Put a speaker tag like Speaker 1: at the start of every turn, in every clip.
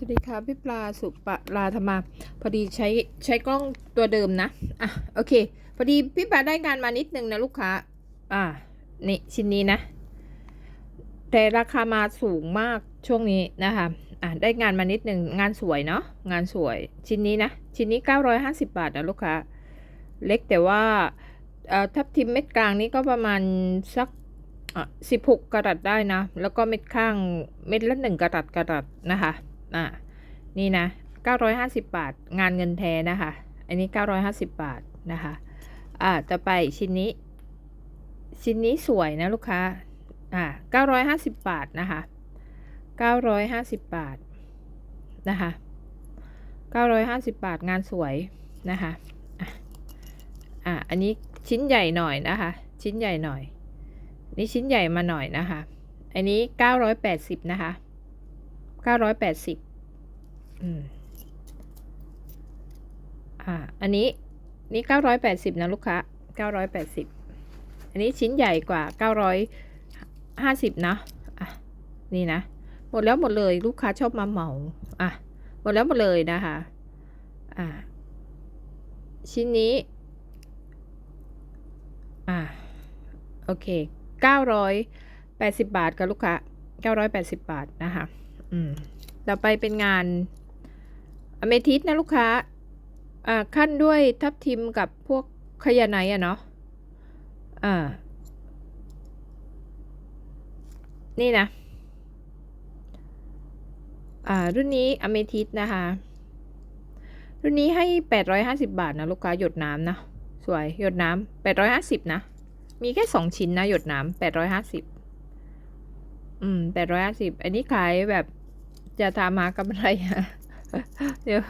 Speaker 1: สวัสดีค่ะพี่ปลาสุปปลาธรรมา พอดีใช้ใช้กล้องตัวเดิมนะอะโอเค พอดีพี่ปลาได้งานมานิดนึงนะลูกค้า อ่านี่ชิ้นนี้นะ แต่ราคามาสูงมากช่วงนี้นะคะอะได้งานมานิดนึงงานสวยเนาะงานสวยชิ้นนี้นะ ชิ้นนี้ 950 บาทนะลูกค้า เล็กแต่ว่าเอ่อทับทิมเม็ดกลางนี้ก็ประมาณสักอะ16กระรัตได้นะ แล้วก็เม็ดข้างเม็ดละหนึ่งกะรัตกระรัตนะคะ อะนี่นะ 950 บาท งานเงินแท้นะคะ อันนี้ 950 บาทนะคะอ่าต่อไปชิ้นนี้ ชิ้นนี้สวยนะลูกค้าอ่า950 บาทนะคะ950 บาทนะคะ950 บาทงานสวยนะคะอะอ่าอันนี้ชิ้นใหญ่หน่อยนะคะ ชิ้นใหญ่หน่อย นี่ชิ้นใหญ่มาหน่อยนะคะ อันนี้ 980 นะคะ 980 อืมอ่า อันนี้นี่980นะลูกค้า980อันนี้ชิ้นใหญ่กว่า950นะอะนี่นะ หมดแล้วหมดเลยลูกค้าชอบมาเหมา อะ หมดแล้วหมดเลยนะคะ อ่า ชิ้นนี้ อ่า โอเค980บาทกับลูกค้า980บาทนะคะ อืม ต่อไปเป็นงาน อเมทิสนะลูกค้าอ่าขั้นด้วยทับทิมกับพวกขยาไนอะเนาะอ่า นี่นะ อ่า รุ่นนี้อเมทิสนะคะ รุ่นนี้ให้ 850 บาทนะลูกค้าหยดน้ำนะ สวยหยดน้ำ850 นะ มีแค่สองชิ้นนะ หยดน้ำ850 อืม850 อันนี้ขายแบบจะทำมากำไรอะ เดี๋ยว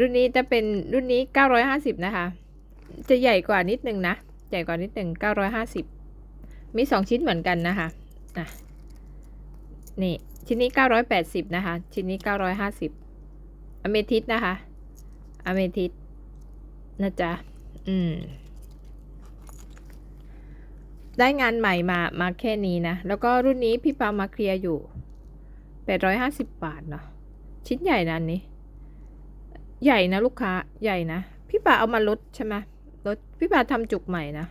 Speaker 1: รุ่นนี้จะเป็นรุ่นนี้ 950 นะคะ จะใหญ่กว่านิดนึงนะ ใหญ่กว่านิดนึง950 มีสองชิ้นเหมือนกันนะคะอะนี่ ชิ้นนี้ 980 นะคะ ชิ้นนี้ 950 อเมทิสนะคะ อเมทิสนะจ๊ะ อืม ได้งานใหม่มา มาแค่นี้นะ แล้วก็รุ่นนี้พี่ปามาเคลียร์อยู่ 850 บาทเนาะ ชิ้นใหญ่นะอันนี้ ใหญ่นะลูกค้าใหญ่นะ พี่ป่าเอามาลดใช่ไหมลดพี่ป่าทำจุกใหม่นะ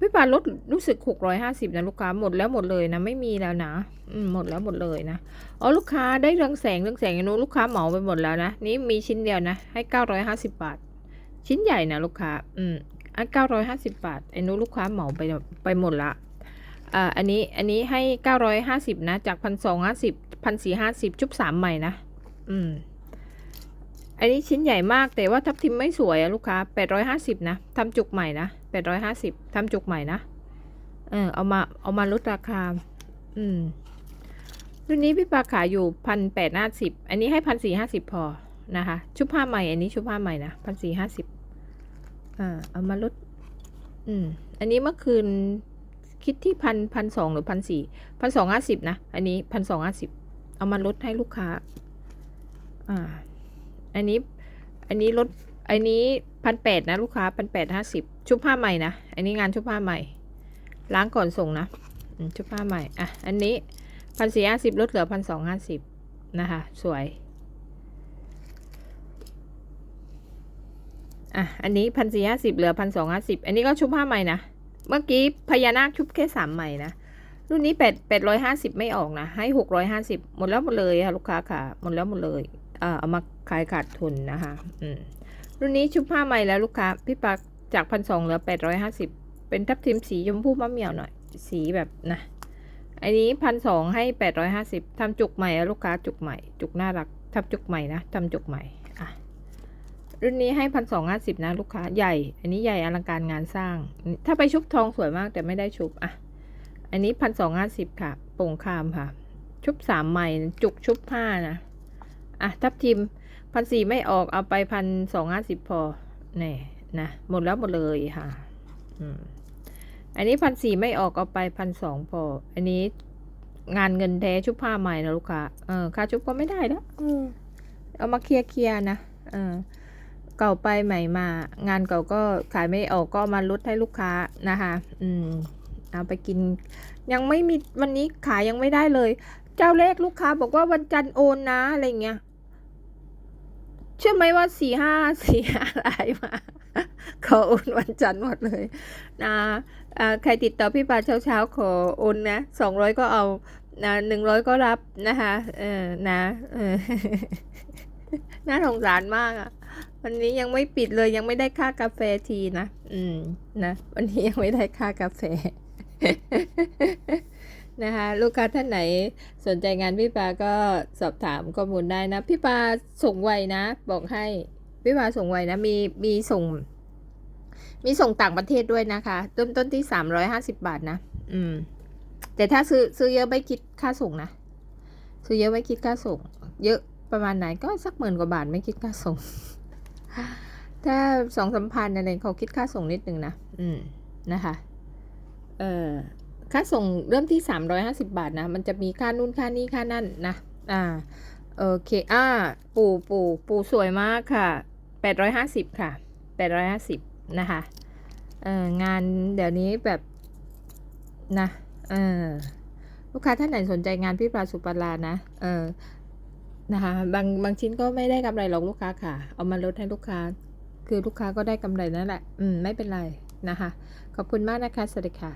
Speaker 1: พี่ป่าลดรู้สึก650นะลูกค้าหมดแล้วหมดเลยนะ ไม่มีแล้วนะอืมหมดแล้วหมดเลยนะอ๋อลูกค้าได้เรืองแสงเรืองแสงอย่างนู้ลูกค้าเหมาไปหมดแล้วนะนี่มีชิ้นเดียวนะ ให้950บาท ชิ้นใหญ่นะลูกค้า อืมอันเก้าร้อยห้าสิบบาทไอ้นู้ลูกค้าเหมาไปไปหมดละอ่าอันนี้อันนี้ให้เก้าร้อยห้าสิบนะ จากพันสองห้าสิบ พันสี่ห้าสิบชุบสามใหม่นะ อืม อันนี้ชิ้นใหญ่มากแต่ว่าทับทิมไม่สวยอะลูกค้าแปดร้อยห้าสิบนะทำจุกใหม่นะแปดร้อยห้าสิบทำจุกใหม่นะ เออ เอามา เอามาลดราคา อืมรุ่นนี้พี่ปาขายอยู่พันแปดห้าสิบอันนี้ให้พันสี่ห้าสิบพอนะคะ ชุบผ้าใหม่ อันนี้ชุบผ้าใหม่นะพันสี่ห้าสิบอ่า เอามาลด อืม อันนี้เมื่อคืนคิดที่พันพันสองหรือพันสี่พันสองห้าสิบนะ อันนี้พันสองห้าสิบ เอามาลดให้ลูกค้า อ่า อันนี้ อันนี้ลด อันนี้พันแปดนะลูกค้าพันแปดห้าสิบชุบผ้าใหม่นะ อันนี้งานชุบผ้าใหม่ ล้างก่อนส่งนะชุบผ้าใหม่ อะ อันนี้พันสี่ห้าสิบลดเหลือพันสองห้าสิบนะคะ สวย อะ อันนี้พันสี่ห้าสิบเหลือพันสองห้าสิบอันนี้ก็ชุบผ้าใหม่นะ เมื่อกี้พญานาคชุบแค่สามใหม่นะ รุ่นนี้แปดแปดร้อยห้าสิบไม่ออกนะ ให้หกร้อยห้าสิบหมดแล้วหมดเลยค่ะลูกค้าค่ะ หมดแล้วหมดเลยเออเอามาขายขาดทุนนะคะอืมรุ่นนี้ชุบผ้าใหม่แล้วลูกค้า พี่ปักจากพันสองเหลือแปดร้อยห้าสิบเป็นทับทิมสีชมพูมะเหมี่ยวหน่อย สีแบบนะอันนี้พันสองให้แปดร้อยห้าสิบทำจุกใหม่อะลูกค้าจุกใหม่ จุกน่ารักทำจุกใหม่นะทำจุกใหม่อะรุ่นนี้ให้พันสองห้าสิบนะลูกค้าใหญ่ อันนี้ใหญ่อลังการงานสร้าง ถ้าไปชุบทองสวยมากแต่ไม่ได้ชุบอะ อันนี้พันสองห้าสิบค่ะโป่งคามค่ะ ชุบสามใหม่จุกชุบผ้านะอะทับทิมพันสี่ไม่ออกเอาไปพันสองห้าสิบพอแน่นะหมดแล้วหมดเลยค่ะอืมอันนี้พันสี่ไม่ออกเอาไปพันสองพอ อันนี้งานเงินแท้ชุบผ้าใหม่นะลูกค้าเออค่าชุบก็ไม่ได้แล้วเออเอามาเคลียร์เคลียร์นะเออเก่าไปใหม่มา งานเก่าก็ขายไม่ออกก็เอามาลดให้ลูกค้านะคะ อืม เอาไปกิน ยังไม่มีวันนี้ขายยังไม่ได้เลยใจจ้าเลขลูกค้าบอกว่าวันจันทร์โอนนะอะไรเงี้ยเชื่อไหมว่าสี่ห้าสี่ห้าลายมาขอโอนวันจันทร์หมดเลยนะใครติดต่อพี่ปาเช้าเช้าๆขอโอนนะสองร้อยก็เอานะหนึ่งร้อยก็รับนะคะเออนะเออน่าสงสารมากอะ่ะวันนี้ยังไม่ปิดเลยยังไม่ได้ค่ากาแฟทีนะ อืมนะ วันนี้ยังไม่ได้ค่ากาแฟ นะคะลูกค้าท่านไหนสนใจงานพี่ปาก็สอบถามข้อมูลได้นะ พี่ปาส่งไวนะ บอกให้พี่ปาส่งไวนะ มีมีส่ง มีส่งต่างประเทศด้วยนะคะเริ่มต้นที่สามร้อยห้าสิบาทนะ อืม แต่ถ้าซื้อซื้อเยอะไม่คิดค่าส่งนะ ซื้อเยอะไม่คิดค่าส่ง เยอะประมาณไหนก็สักหมื่นกว่าบาทไม่คิดค่าส่ง ถ้าสองสามพันอะไรเขาคิดค่าส่งนิดนึงนะ อืม นะคะ เอ่อค่าส่งเริ่มที่สามร้อยห้าสิบาทนะ มันจะมีค่านู่นค่านี่ค่านั่นนะ อ่า โอเค อ่า ปูปูปูสวยมากค่ะแปดร้อยห้าสิบค่ะแปดร้อยห้าสิบนะคะ เอ่อ งานเดี๋ยวนี้แบบ นะ เออลูกค้าท่านไหนสนใจงานพี่ปลาสุปรานะ เออ นะคะ บางบางชิ้นก็ไม่ได้กำไรหรอกลูกค้าค่ะ เอามาลดให้ลูกค้า คือลูกค้าก็ได้กำไรนั่นแหละ อืม ไม่เป็นไรนะคะ ขอบคุณมากนะคะ สวัสดีค่ะ